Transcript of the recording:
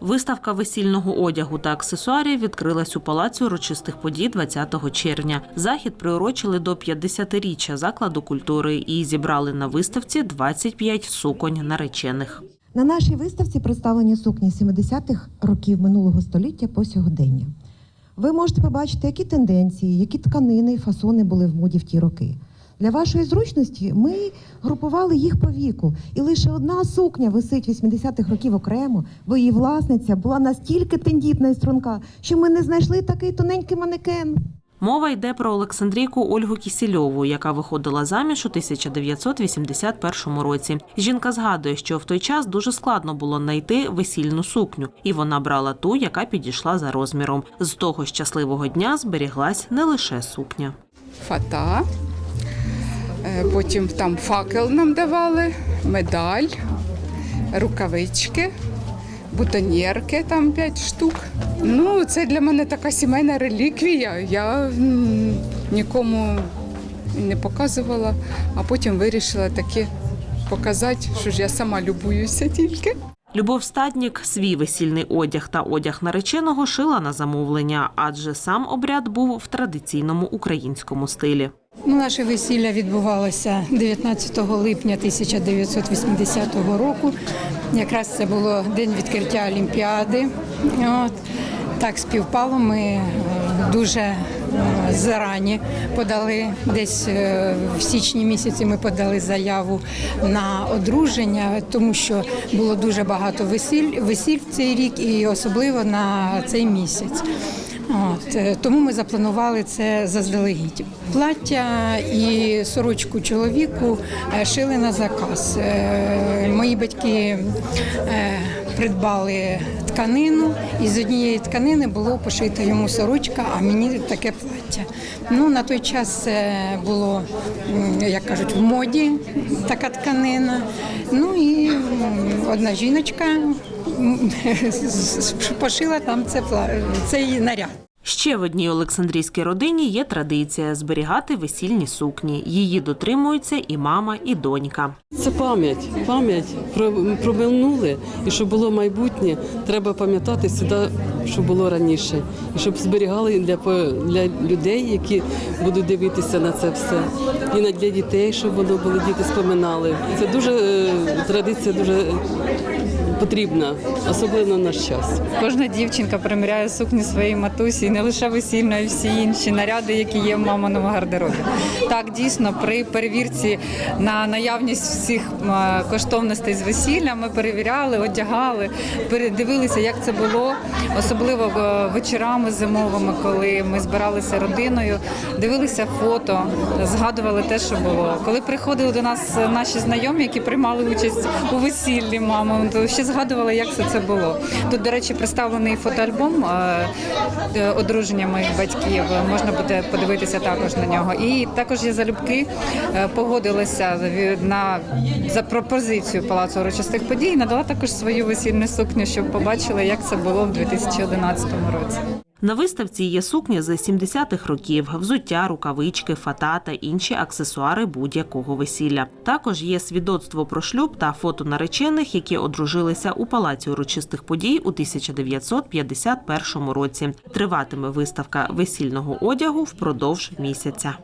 Виставка весільного одягу та аксесуарів відкрилась у палаці урочистих подій 20 червня. Захід приурочили до 50-річчя закладу культури і зібрали на виставці 25 суконь наречених. На нашій виставці представлені сукні 70-х років минулого століття по сьогодення. Ви можете побачити, які тенденції, які тканини і фасони були в моді в ті роки. Для вашої зручності ми групували їх по віку, і лише одна сукня висить 80-х років окремо, бо її власниця була настільки тендітна і струнка, що ми не знайшли такий тоненький манекен. Мова йде про Олександрійку Ольгу Кісільову, яка виходила заміж у 1981 році. Жінка згадує, що в той час дуже складно було знайти весільну сукню, і вона брала ту, яка підійшла за розміром. З того щасливого дня зберіглась не лише сукня. фата. Е, Потім там факел нам давали, медаль, рукавички, бутоньєрки там 5 штук. Ну, це для мене така сімейна реліквія. Я нікому не показувала, а потім вирішила таки показати, що ж я сама любуюся тільки. Любов Стаднік свій весільний одяг та одяг нареченого шила на замовлення, адже сам обряд був в традиційному українському стилі. Наше весілля відбувалося 19 липня 1980 року. Якраз це було день відкриття Олімпіади. От. Так співпало. Ми е, дуже е, зарані подали десь е, в січні місяці. Ми подали заяву на одруження, тому що було дуже багато весіль, весіль в цей рік, і особливо на цей місяць. От, е, тому ми запланували це заздалегідь. Плаття і сорочку чоловіку е, шили на заказ. Е, Мої батьки придбали тканину, і з однієї тканини було пошита йому сорочка, а мені таке плаття. Ну, на той час це було, як кажуть, в моді така тканина. Ну і одна жіночка пошила там це, цей наряд. Ще в одній Олександрійській родині є традиція зберігати весільні сукні. Її дотримуються і мама, і донька. Це пам'ять, пам'ять про, про минуле і щоб було майбутнє, треба пам'ятати сюди, що було раніше, і щоб зберігали для, для людей, які будуть дивитися на це все, і на для дітей, щоб воно було діти споминали. Це дуже е, традиція дуже потрібна, особливо в наш час. Кожна дівчинка приміряє сукні своєї матусі, і не лише весільну, а й всі інші наряди, які є в маминому гардеробі. Так, дійсно, при перевірці на наявність всіх коштовностей з весілля ми перевіряли, одягали, передивилися, як це було, особливо е, вечорами зимовими, коли ми збиралися родиною, дивилися фото, згадували те, що було. Коли приходили до нас наші знайомі, які приймали участь у весіллі мами, то ще згадували, як все це було. Тут, до речі, представлений фотоальбом е, е, одруження моїх батьків. Можна буде подивитися також на нього. І також я залюбки е, погодилася на за пропозицію палацу урочистих подій. Надала також свою весільну сукню, щоб побачили, як це було в 2011 році. На виставці є сукня з 70-х років, взуття, рукавички, фата та інші аксесуари будь-якого весілля. Також є свідоцтво про шлюб та фото наречених, які одружилися у палаці урочистих подій у 1951 році. Триватиме виставка весільного одягу впродовж місяця.